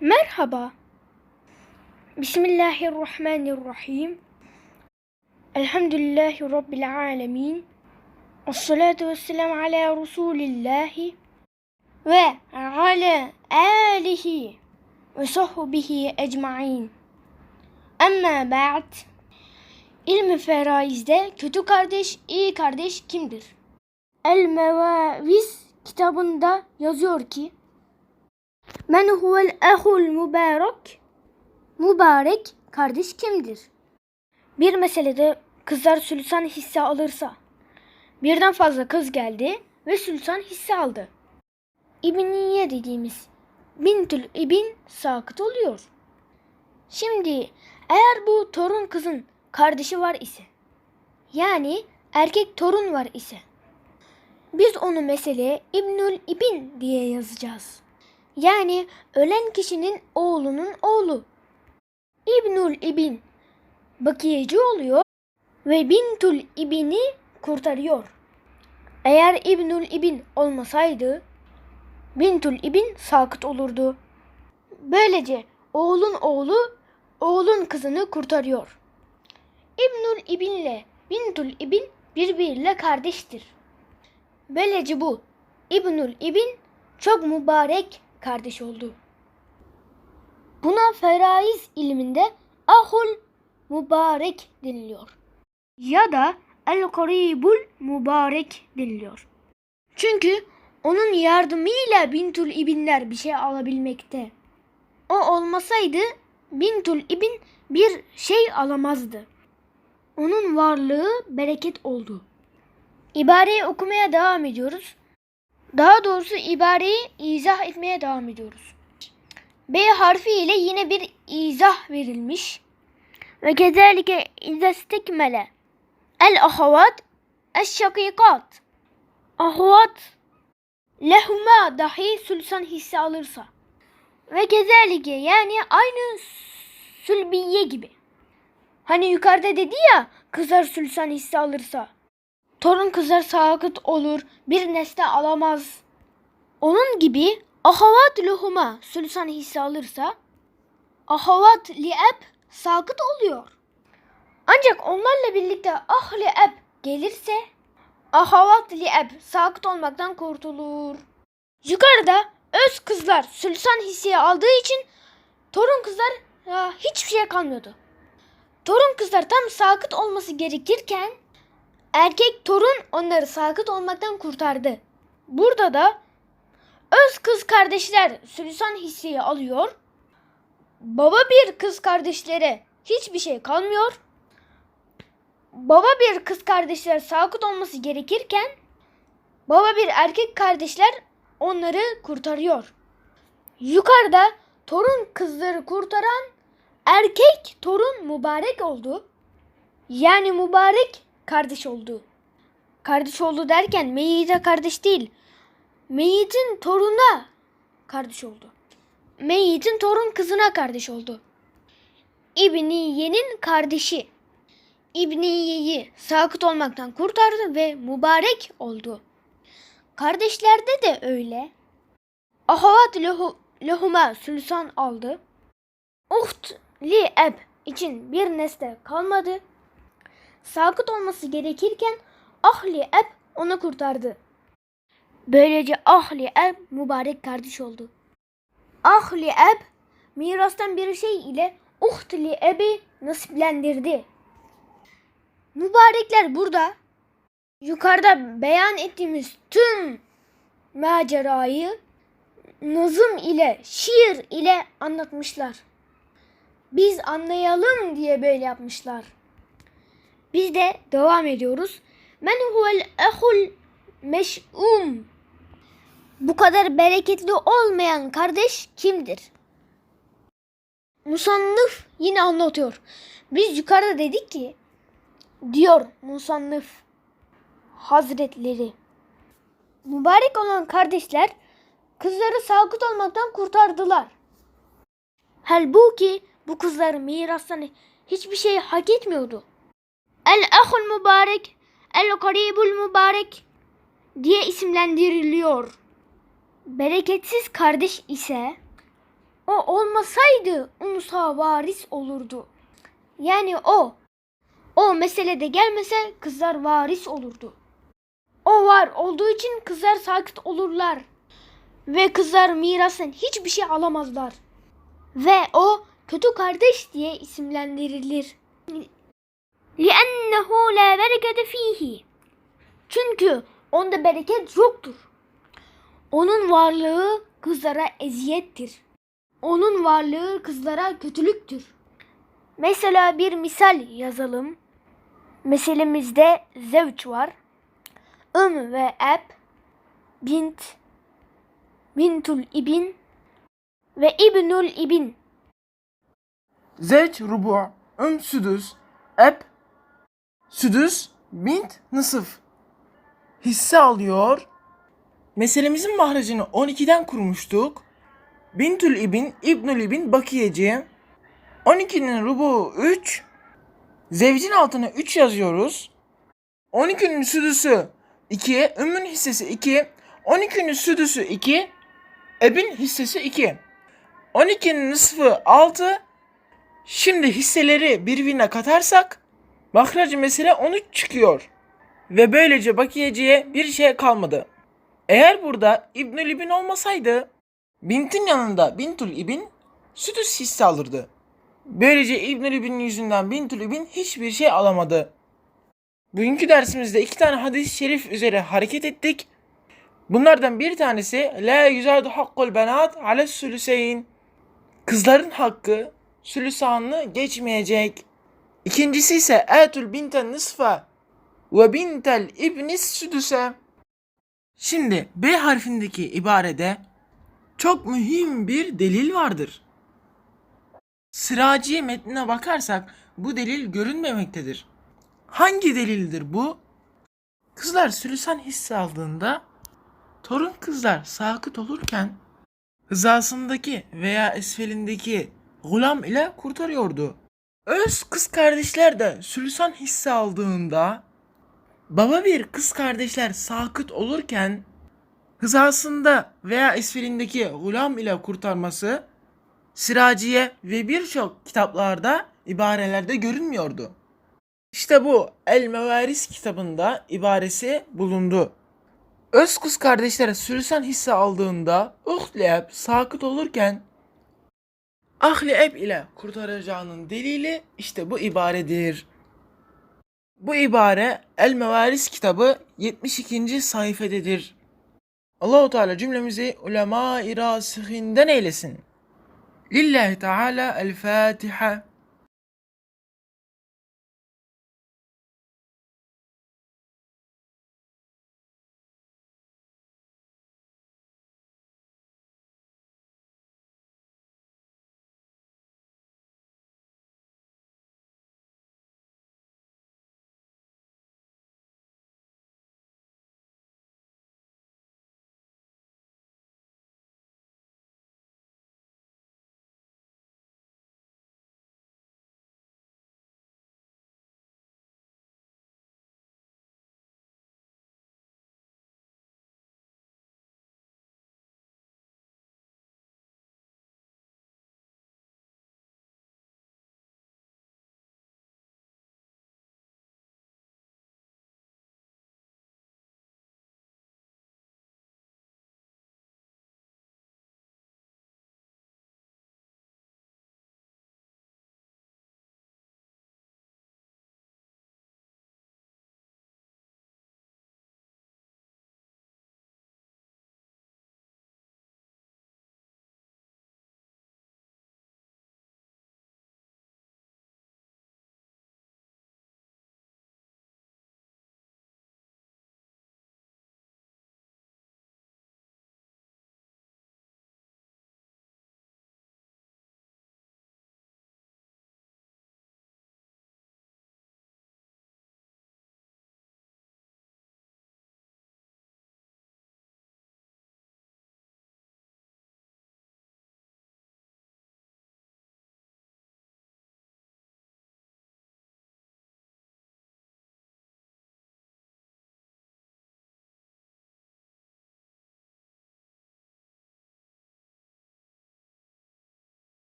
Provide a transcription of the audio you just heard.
Merhaba. Bismillahirrahmanirrahim. Elhamdülillahi Rabbil alemin. Esselatu vesselamu ala Resulillahi ve ala alihi ve sahbihi ecmain. Amma ba'd. İlmi feraizde kötü kardeş, iyi kardeş kimdir? El Mevaviz kitabında yazıyor ki Men huvel ehul mübarek Mübarek kardeş kimdir? Bir meselede kızlar sülsan hisse alırsa birden fazla kız geldi ve sülsan hisse aldı. İbniye dediğimiz bintül ibn sakıt oluyor. Şimdi eğer bu torun kızın kardeşi var ise yani erkek torun var ise biz onu meseleye İbnül İbn diye yazacağız. Yani ölen kişinin oğlunun oğlu. İbnül İbn bakiyeci oluyor ve Bintül İbn'i kurtarıyor. Eğer İbnül İbn olmasaydı Bintül İbn sakıt olurdu. Böylece oğlun oğlu oğlun kızını kurtarıyor. İbnül İbn ile Bintül İbn birbiriyle kardeştir. Böylece bu İbnül İbn çok mübarek kardeş oldu. Buna feraiz ilminde ahul mübarek deniliyor. Ya da el karibul mübarek deniliyor. Çünkü onun yardımıyla Bintül İbinler bir şey alabilmekte. O olmasaydı Bintül İbin bir şey alamazdı. Onun varlığı bereket oldu. İbareyi okumaya devam ediyoruz. Daha doğrusu ibareyi izah etmeye devam ediyoruz. B harfi ile yine bir izah verilmiş. Ve kezalike izastekmele. El ahavat es şakikat. Ahavat lehuma dahi sülsan hisse alırsa. Ve kezalike yani aynı sülbiye gibi. Hani yukarıda dedi ya kızlar sülsan hisse alırsa. Torun kızlar sakıt olur, bir nesne alamaz. Onun gibi ahavat luhuma sülsan hisse alırsa ahavat li'eb sakıt oluyor. Ancak onlarla birlikte ah li'eb gelirse ahavat li'eb sakıt olmaktan kurtulur. Yukarıda öz kızlar sülsan hisseye aldığı için torun kızlar ya, hiçbir şey kalmıyordu. Torun kızlar tam sakıt olması gerekirken erkek torun onları sakıt olmaktan kurtardı. Burada da öz kız kardeşler sülüsan hisseyi alıyor. Baba bir kız kardeşlere hiçbir şey kalmıyor. Baba bir kız kardeşler sakıt olması gerekirken baba bir erkek kardeşler onları kurtarıyor. Yukarıda torun kızları kurtaran erkek torun mübarek oldu. Yani mübarek kardeş oldu. Kardeş oldu derken Meyyit'e kardeş değil. Meyyit'in toruna kardeş oldu. Meyyit'in torun kızına kardeş oldu. İbniye'nin kardeşi. İbniye'yi sakıt olmaktan kurtardı ve mübarek oldu. Kardeşlerde de öyle. Ahavat lehu, lehuma sülsan aldı. Uht li eb için bir nesne kalmadı sakıt olması gerekirken Ahli Eb onu kurtardı. Böylece Ahli Eb mübarek kardeş oldu. Ahli Eb mirastan bir şey ile Uhtli Eb'i nasiplendirdi. Mübarekler burada yukarıda beyan ettiğimiz tüm macerayı nazım ile, şiir ile anlatmışlar. Biz anlayalım diye böyle yapmışlar. Biz de devam ediyoruz. Men huvel ehul meş'um. Bu kadar bereketli olmayan kardeş kimdir? Musannıf yine anlatıyor. Biz yukarıda dedik ki diyor Musannıf Hazretleri. Mübarek olan kardeşler kızları sakıt olmaktan kurtardılar. Halbuki bu kızlar mirastan hiçbir şey hak etmiyordu. El ahul mübarek, el karibul mübarek diye isimlendiriliyor. Bereketsiz kardeş ise O olmasaydı Unsa varis olurdu. Yani o. O meselede gelmese kızlar varis olurdu. O var olduğu için kızlar sakit olurlar. Ve kızlar mirasın hiçbir şey alamazlar. Ve o kötü kardeş diye isimlendirilir berekete fihi. Çünkü onda bereket yoktur. Onun varlığı kızlara eziyettir. Onun varlığı kızlara kötülüktür. Mesela bir misal yazalım. Meselimizde zevç var. Üm ve eb, bint, bintul ibin ve ibnul ibin. Zevç rubu, üm südüs, eb südüs, bint, nısıf. Hisse alıyor. Meselemizin mahracını 12'den kurmuştuk. Bintül ibn, İbnül ibn bakiyeci. 12'nin rubu 3. Zevcin altına 3 yazıyoruz. 12'nin südüsü 2, ümmün hissesi 2, 12'nin südüsü 2, ebin hissesi 2. 12'nin nısfı 6, Şimdi hisseleri birbirine katarsak mahracı mesele 13 çıkıyor. Ve böylece bakiyeciye bir şey kalmadı. Eğer burada İbnül İbn olmasaydı Bint'in yanında Bintul İbn südüs hisse alırdı. Böylece İbnül İbn yüzünden Bintul İbn hiçbir şey alamadı. Bugünkü dersimizde iki tane hadis-i şerif üzere hareket ettik. Bunlardan bir tanesi La yüzadu hakkul benat ale sülüseyn Kızların hakkı sülüsanını geçmeyecek. İkincisi ise etül binten nısfa ve bintel ibnis südüse. Şimdi B harfindeki ibarede çok mühim bir delil vardır. Sıraciye metnine bakarsak bu delil görünmemektedir. Hangi delildir bu? Kızlar sülüsan hisse aldığında torun kızlar sakıt olurken hızasındaki veya esfelindeki gulam ile kurtarıyordu. Öz kız kardeşler de sülüsan hisse aldığında baba bir kız kardeşler sakıt olurken hızasında veya esfelindeki gulam ile kurtarması Siraciye ve birçok kitaplarda ibarelerde görünmüyordu. İşte bu El Mevaris kitabında ibaresi bulundu. Öz kız kardeşlere sülüsan hisse aldığında Uhleb sakıt olurken Ahli eb ile kurtaracağının delili işte bu ibaredir. Bu ibare El Mevaris kitabı 72. sayfededir. Allahu Teala cümlemizi ulema irasihinden eylesin. Lillahi Teala El Fatiha.